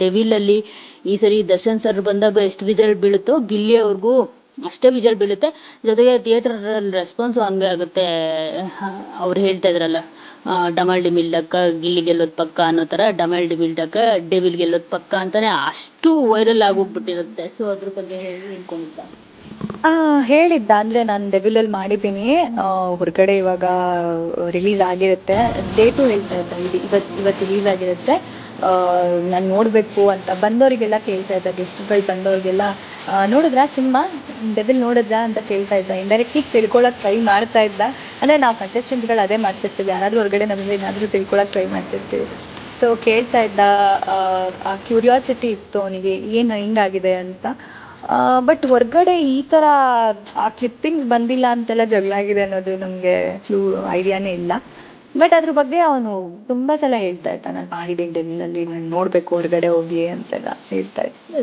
Devil ಅಲ್ಲಿ ಈ ಸರಿ ದರ್ಶನ್ ಸರ್ ಬಂದಾಗ ಎಷ್ಟು ವಿಜಲ್ ಬೀಳುತ್ತೋ ಗಿಲ್ಲಿ ಅವ್ರಿಗೂ ಅಷ್ಟೇ ವಿಜಲ್ ಬೀಳುತ್ತೆ. ಜೊತೆಗೆ ಥಿಯೇಟರ್ ರೆಸ್ಪಾನ್ಸ್ ಹಂಗೆ ಆಗುತ್ತೆ ಅವ್ರು ಹೇಳ್ತಾ ಇದ್ರಲ್ಲ ಡಮಲ್ ಡಿ ಡಿಮಿಲ್ ಡಕ್ಕ ಗಿಲ್ಲಿ ಗೆಲ್ಲೋದು ಪಕ್ಕ ಅನ್ನೋ ಥರ ಡಿಮಿಲ್ ಡಕ್ಕ ಡೆವಿಲ್ ಗೆಲ್ಲೋದು ಪಕ್ಕ ಅಂತಾನೆ ಅಷ್ಟು ವೈರಲ್ ಆಗೋಗ್ಬಿಟ್ಟಿರುತ್ತೆ. ಸೊ ಅದ್ರ ಬಗ್ಗೆ ಹೇಳ್ಕೊಂಡಿದ್ದ ಆ, ಹೇಳಿದ್ದ, ಅಂದ್ರೆ ನಾನು ಡೆವಿಲಲ್ಲಿ ಮಾಡಿದ್ದೀನಿ. ಹೊರಗಡೆ ಇವಾಗ ರಿಲೀಸ್ ಆಗಿರುತ್ತೆ. ಡೇಟು ಹೇಳ್ತಾ ಇದ್ದ, ಇದು ಇವತ್ತು ಇವತ್ತು ರಿಲೀಸ್ ಆಗಿರುತ್ತೆ. ನಾನು ನೋಡಬೇಕು ಅಂತ ಬಂದವರಿಗೆಲ್ಲ ಕೇಳ್ತಾ ಇದ್ದ ಗೆಸ್ಟ್ಗಳು ಬಂದವ್ರಿಗೆಲ್ಲ ನೋಡಿದ್ರಾ ಸಿನಿಮಾ? ಡೆವಿಲ್ ನೋಡಿದ್ರಾ ಅಂತ ಕೇಳ್ತಾ ಇದ್ದ. ಇಂಡೈರೆಕ್ಟ್ಲಿ ತಿಳ್ಕೊಳ್ಳೋಕೆ ಟ್ರೈ ಮಾಡ್ತಾ ಇದ್ದ. ಅಂದರೆ ನಾವು ಕಂಟೆಸ್ಟೆಂಟ್ಗಳು ಅದೇ ಮಾಡ್ತಿರ್ತೀವಿ. ಯಾರಾದರೂ ಹೊರಗಡೆ ನಮಗೆ ಏನಾದರೂ ತಿಳ್ಕೊಳ್ಳೋಕೆ ಟ್ರೈ ಮಾಡ್ತಿರ್ತೀವಿ. ಸೊ ಕೇಳ್ತಾ ಇದ್ದ, ಆ ಕ್ಯೂರಿಯಾಸಿಟಿ ಇತ್ತು ಅವನಿಗೆ. ಏನು ಹಿಂಗಾಗಿದೆ ಅಂತ. ಬಟ್ ಹೊರ್ಗಡೆ ಈ ಥರ ಆ ಕ್ಲಿಪ್ಪಿಂಗ್ಸ್ ಬಂದಿಲ್ಲ ಅಂತೆಲ್ಲ ಜಗಳ ಆಗಿದೆ ಅನ್ನೋದು ನಮಗೆ ಕ್ಲೂ ಐಡಿಯಾನೇ ಇಲ್ಲ. ಬಟ್ ಅದ್ರ ಬಗ್ಗೆ ಅವನು ತುಂಬ ಸಲ ಹೇಳ್ತಾ ಇರ್ತಾನೆ, ನಾನು ಮಾಡಿದ್ದೀನಿ ಡೆಲ್ಲಿನಲ್ಲಿ ನಾನು ನೋಡಬೇಕು ಹೊರಗಡೆ ಹೋಗಿ ಅಂತೆಲ್ಲ ಹೇಳ್ತಾ ಇದ್ದ